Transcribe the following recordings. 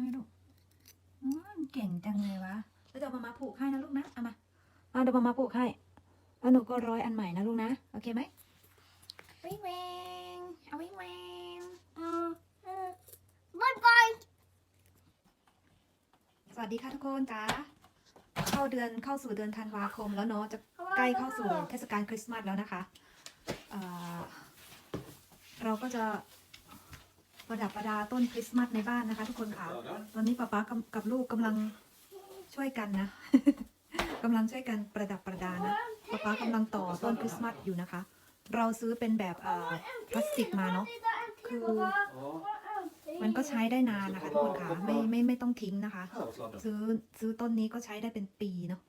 ไหมลูกอืมเก่งจังเลยวะแล้วเดี๋ยวมามาผูกให้นะลูกนะเอามาเอาเดี๋ยวมามาผูกให้แล้วหนูก็ร้อยอันใหม่นะลูกนะโอเคไหมวิงแวงเอาวิงแวงบายบายสวัสดีค่ะทุกคนจ้าเข้าเดือนเข้าสู่เดือนธันวาคมแล้วเนาะจะใกล้เข้าสู่เทศกาลคริสต์มาสแล้วนะคะเอ่อเราก็จะ ประดับประดาต้นคริสต์มาสในบ้านนะคะ ทุกคนค่ะ ตอนนี้ป๊าป๊ากับกับลูกกำลังช่วยกันนะกำลังช่วยกันประดับประดานะป๊าป๊ากำลังต่อต้นคริสต์มาสอยู่นะคะ เราซื้อเป็นแบบเอ่อพลาสติกมาเนาะคือมันก็ใช้ได้นานนะคะทุกคนค่ะไม่ไม่ไม่ต้องทิ้งนะคะ ซื้อซื้อต้นนี้ก็ใช้ได้เป็นปีเนาะ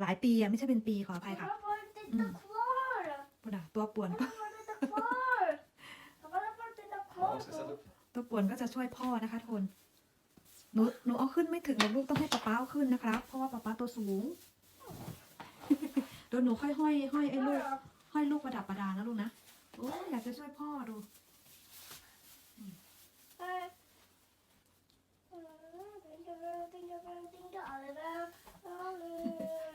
หลายปีอะไม่ใช่เป็นปีขออภัยค่ะ Pappa får inte titta kvar. พูดอะตัวป่วน Pappa får titta kvar. Pappa får titta kvar. Ja, ska jag sätta upp? ตัวป่วนก็จะช่วยพ่อนะคะทุกคนหนูหนูเอาขึ้นไม่ถึงหรอกลูกต้องให้ป๊าป๊าเอาขึ้นนะครับ เพราะว่าป๊าป๊าตัวสูงเดี๋ยวหนูค่อยห้อยห้อยไอ้ลูกห้อยลูกประดับประดานะลูกนะโอ้ยอยากจะช่วยพ่อดู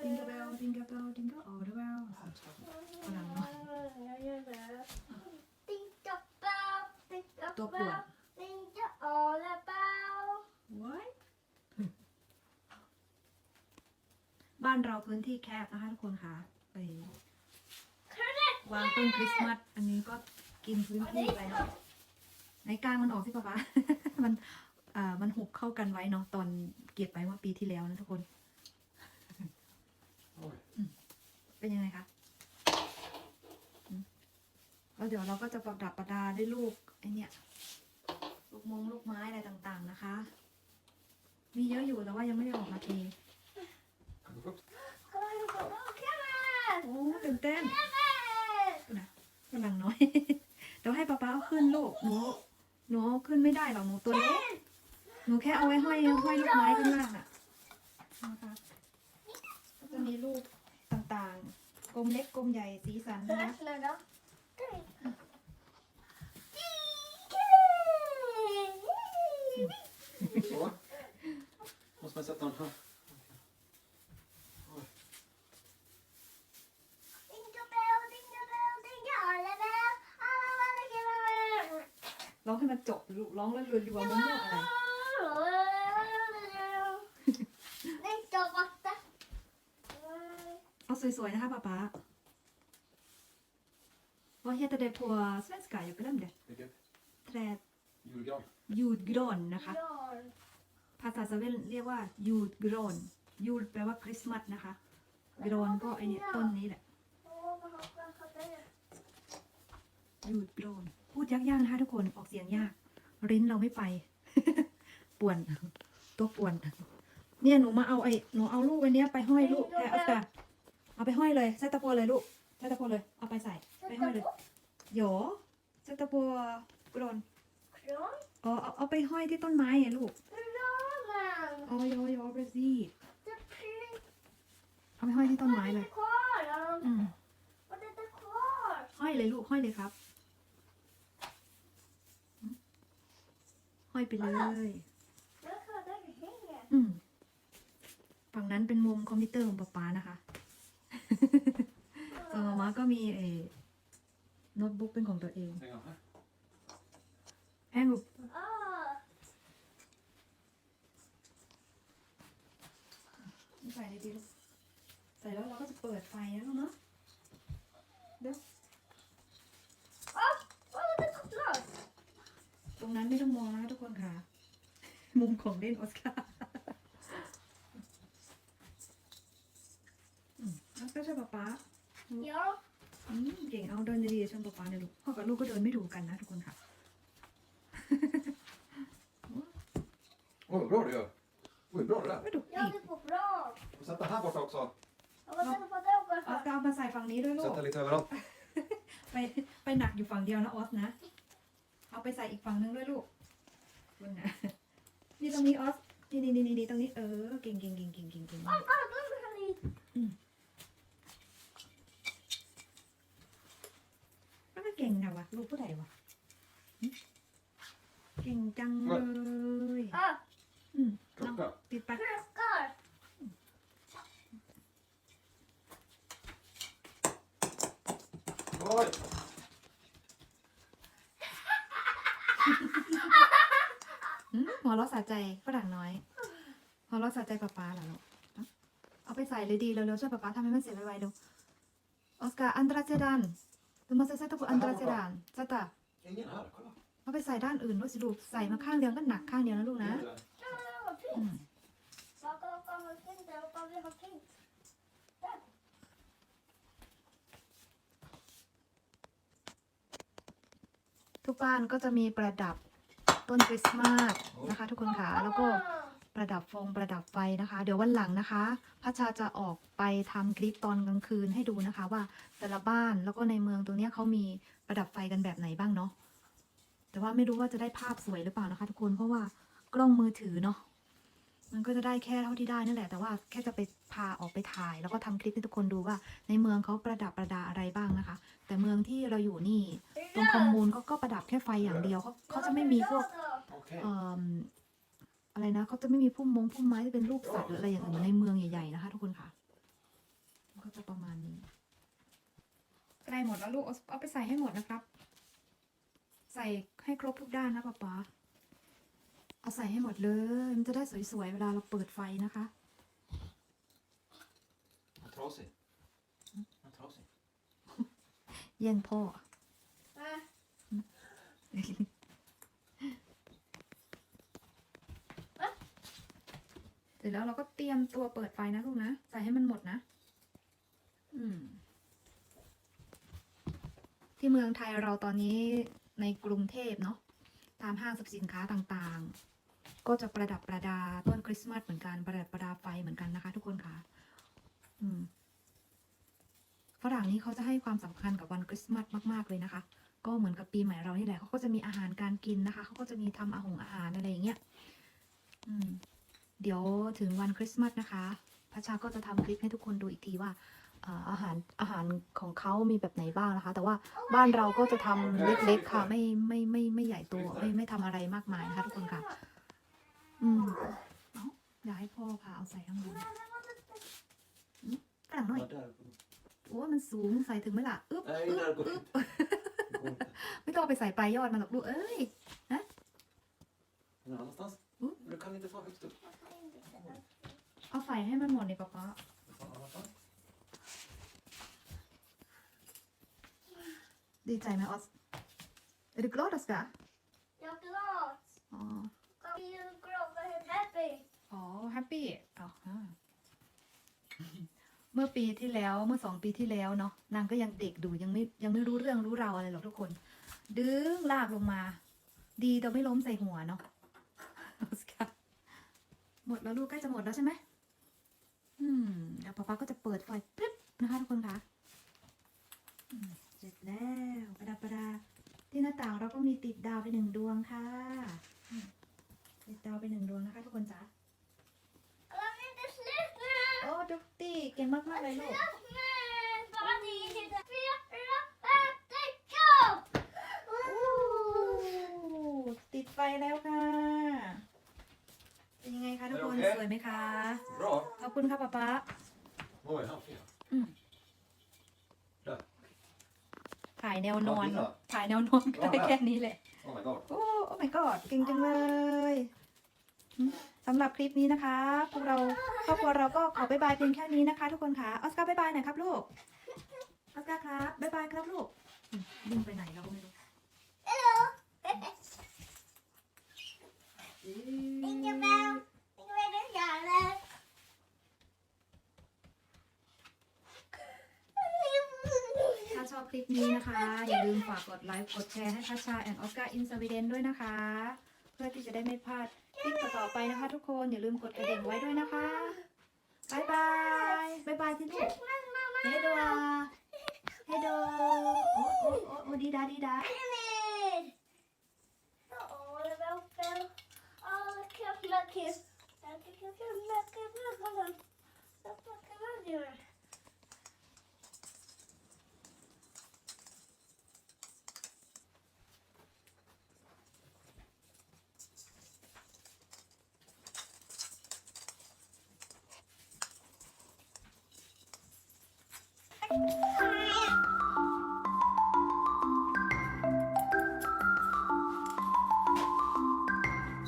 ดิงกะเบลดิงกะเบลดิงกะออเดเบลฝรั่งเนาะตัวป่วน ว้าย บ้านเราพื้นที่แคบนะคะทุกคนค่ะไปวางต้นคริสต์มาสอันนี้ก็กินพื้นที่ไปเนาะไหนกลางมันออกสิป๊าป๊ามันอ่ามันหุบเข้ากันไว้เนาะตอนเก็บไปเมื่อปีที่แล้วนะทุกคนเป็นยังไงคะแล้วเดี๋ยวเราก็จะประดับประดาด้วยลูกไอเนี่ยลูกมงลูกไม้อะไรต่างๆนะคะ มีเยอะอยู่แต่ว่ายังไม่ได้ออกมาเท Kan du få upp? โอ้ตื่นเต้นนะกำลังน้อย เดี๋ยวให้ป๊าป๊าเอา ขึ้นลูก หนูหนูเอาขึ้นไม่ได้หรอกหนูตัวเล็ก หนูแค่เอาไว้ห้อยห้อยลูกไม้ข้างล่างอะนะคะก็จะมีลูกต่างๆ กลมเล็กกลมใหญ่สีสันนะคะ Så. Måste man sätta den här? Oj. ร้องให้มัน จบลูกร้องแล้วรัวๆมันเรื่องอะไรเอาสวยๆนะคะป๊าป๊า Vad heter det på svenska? Jag glömde. Vilket? Träd Julgran. ยูดกรอนนะคะ ภาษาสวีเดนเรียกว่ายูดกรอนยูดแปลว่าคริสต์มาสนะคะกรอนก็ไอเนี่ยต้นนี้แหละยูดกรอนพูดยากๆนะคะทุกคนออกเสียงยาก ริ้นเราไม่ไป ป่วน ตัวป่วน เนี่ยหนูมาเอาไอ้หนูเอาลูกอันเนี้ยไปห้อยลูกแค่เอาแต่เอาไปห้อยเลยเซตตะโพเลยลูกเซตตะโพเลย เอาไปใส่ ไปห้อยเลยโหยเซตตะโพกรนอ๋อเอาเอาไปห้อยที่ต้นไม้ไงลูกอ๋อโยโย่ประสิเอาไปห้อยที่ต้นไม้เลยอืมห้อยเลยลูกห้อยเลยครับอืม ห้อยไปเลยอืมฝั่งนั้นเป็นมุมคอมพิวเตอร์ของป๊าป๊านะคะส่วนมาม่าก็มีเออโน้ตบุ๊กเป็นของตัวเอง Häng av här. แองลูกใส่เลยดีลูกใส่แล้วเราก็จะเปิดไฟแล้วลูกเนาะเดี๋ยวตรงนั้นไม่ต้องมองนะคะทุกคนค่ะ มุม ของเล่นออสการ์อืมออสการ์ใช่ป๊าป๊าอืมเก่งเอาเดินดีๆชมป๊าป๊าเนี่ยลูกพ่อกับลูกก็เดินไม่ถูกกันนะทุกคนค่ะ Oj, vad bra du gör. Oj, bra det där. ไม่ถูกอีก Och sätta här borta också. ออสการ์เอามาใส่ฝั่งนี้ด้วยลูก Sätta lite överallt. ไปไปหนักอยู่ฝั่งเดียวนะออสนะ เอาไปใส่อีกฝั่งนึงด้วยลูกคุณนะ นี่ตรงนี้ออฟ นี่นี่นี่นี่ตรงนี้เออ เก่งเก่งเก่งเก่งเก่งเก่ง Bak bak bak hani. มันก็เก่งนะวะ ลูกผู้ใดวะเก่งจังเลย Aa อืองปิดปากโอ้ย หัวเราะสะใจฝรั่งน้อยหัวเราะสะใจป๊าป๊าเหรอลูกเอาไปใส่เลยดีเร็วๆช่วยป๊าป๊าทำให้มันเสร็จไวๆดูออสการ์อันตราเซดันดูมาเซซัตตุอันตราเซดันจัตตาเอาไปใส่ด้านอื่นด้วยสิลูกใส่มาข้างเดียวก็หนักข้างเดียวนะลูกนะอืม ทุกบ้านก็จะมีประดับ ต้นคริสต์มาสนะคะ ทุกคนค่ะแล้วก็ประดับฟงประดับไฟนะคะ เดี๋ยววันหลังนะคะพัชชาจะออกไปทำคลิปตอนกลางคืนให้ดูนะคะ ว่าแต่ละบ้านแล้วก็ในเมืองตรงนี้เขามีประดับไฟกันแบบไหนบ้างเนาะแต่ว่าไม่รู้ว่าจะได้ภาพสวยหรือเปล่านะคะ ทุกคนเพราะว่ากล้องมือถือเนาะมันก็จะได้แค่เท่าที่ได้นั่นแหละแต่ว่าแค่จะไปพาออกไปถ่าย แล้วก็ทำคลิปให้ทุกคนดูว่า ในเมืองเขาประดับประดาอะไรบ้างนะคะ แต่เมืองที่เราอยู่นี่ รงคอมมูนเขาก็ประดับแค่ไฟอย่างเดียวเขาเขาจะไม่มีพวก Okej. เอ่ออะไรนะเขาจะไม่มีพุ่มมงพุ่มไม้ที่เป็นรูปสัตว์หรืออะไรอย่างอื่นเหมือนในเมืองใหญ่ๆนะคะทุกคนค่ะมันก็จะประมาณนี้ใกล้หมดแล้วลูกเอาเอาไปใส่ให้หมดนะครับ ใส่ให้ครบทุกด้านนะป๊าป๊าเอาใส่ให้หมดเลยมันจะได้สวยๆเวลาเราเปิดไฟนะคะ Vad trasig. Vad trasig. แย่งพ่อ Nej. เสร็จแล้วเราก็เตรียมตัวเปิดไฟนะลูกนะ ใส่ให้มันหมดนะ อืม ที่เมืองไทยเราตอนนี้ในกรุงเทพเนาะตามห้างสรรพสินค้าต่างๆ ก็จะประดับประดาต้นคริสต์มาสเหมือนกันประดับประดาไฟเหมือนกันนะคะ ทุกคนค่ะ อืมฝรั่งนี้เขาจะให้ความสำคัญกับวันคริสต์มาสมาก ๆ เลยนะคะ ก็เหมือนกับปีใหม่เรานี่แหละเขาก็จะมีอาหารการกินนะคะเขาก็จะมีทำอาหงอาหารอะไรอย่างเงี้ยอืมเดี๋ยวถึงวันคริสต์มาสนะคะพัชชาก็จะทำคลิปให้ทุกคนดูอีกทีว่าเอ่ออาหารอาหารของเขามีแบบไหนบ้างนะคะ แต่ว่าบ้านเราก็จะทำเล็กๆค่ะ ไม่ไม่ไม่ไม่ใหญ่โตไม่ไม่ทำอะไรมากมายนะคะทุกคนค่ะ อืมเอ้าอยากให้พ่อพาเอาใส่ข้างบนกระหลังหน่อย Ja, där. โอ้ยมันสูงใส่ถึงไหมล่ะ อึ๊บ Nej, อึ๊บ där går อึ๊บ det går inte. ไม่ ต้องเอาไปใส่ปลายยอดมันหรอกลูกเอ้ย Någon annanstans? Mm. Du kan inte ta högst upp. เอาใส่ให้มันหมดเลยป๊าป๊า Någon annanstans? ดีใจไหมออส Är du glad Oskar? Jag är glad. อ๋อ Jag är glad och helt happy. อ๋อแฮปปี้อ๋อฮะเมื่อปีที่แล้วเมื่อสองปีที่แล้วเนาะนางก็ยังเด็กดูยังไม่ยังไม่รู้เรื่องรู้ราวอะไรหรอกทุกคน ดึงลากลงมา ดีแต่ไม่ล้มใส่หัวเนาะออสการ์หมดแล้วลูกใกล้จะหมดแล้วใช่ไหมอืมเดี๋ยวป๊าป๊าก็จะเปิดไฟปึ๊บนะคะทุกคนคะอืมเสร็จแล้วประดาประดาที่หน้าต่างเราก็มีติดดาวไปหนึ่งดวงค่ะอืมติดดาวไปหนึ่งดวงนะคะทุกคนจ๋า Jag vill inte sluta. โอ้ดุกตี้เก่งมากมากๆเลยลูก Nej, bara ni tittar. Fyra, fem, sex, go! โอ้ติดไฟแล้วค่ะ เป็นยังไง คะทุกคนโอเคสวยไหมคะ Bra. ขอบคุณค่ะป๊าป๊า Oj, han fel. ถ่ายแนวนอน เอาดีกว่าถ่ายแนวนอนก็ได้แค่นี้แหละ Oh my god. โอ้โอ้ my god เก่งจังเลยอืมสำหรับคลิปนี้นะคะ พวกเราครอบครัวเราก็ขอบายบายเพียงแค่นี้นะคะ ทุกคนค่ะออสการ์บายบายหน่อยครับลูกออสการ์ครับบายบายครับลูกอืมวิ่งไปไหนเราก็ไม่รู้ Hello. Jingle bell. Jingle bell, jingle bell. ถ้าชอบ คลิปนี้นะคะ อย่าลืมฝากกดไลค์ กดแชร์ให้พัชชาแอนออสการ์อินสวีเดนด้วยนะคะ เพื่อที่จะได้ไม่พลาดคลิปต่อๆไปนะคะ ทุกคน อย่าลืมกดกระดิ่งไว้ด้วยนะคะบายบายบายบายที่ลูกเฮโดอาเฮโดโอ้โอ้โอ้โอ้ดีดาดีดา David! Åh, det var uppe. Åh, kul, kul. Jag tycker kul, kul, kul. Jag tycker kul, kul.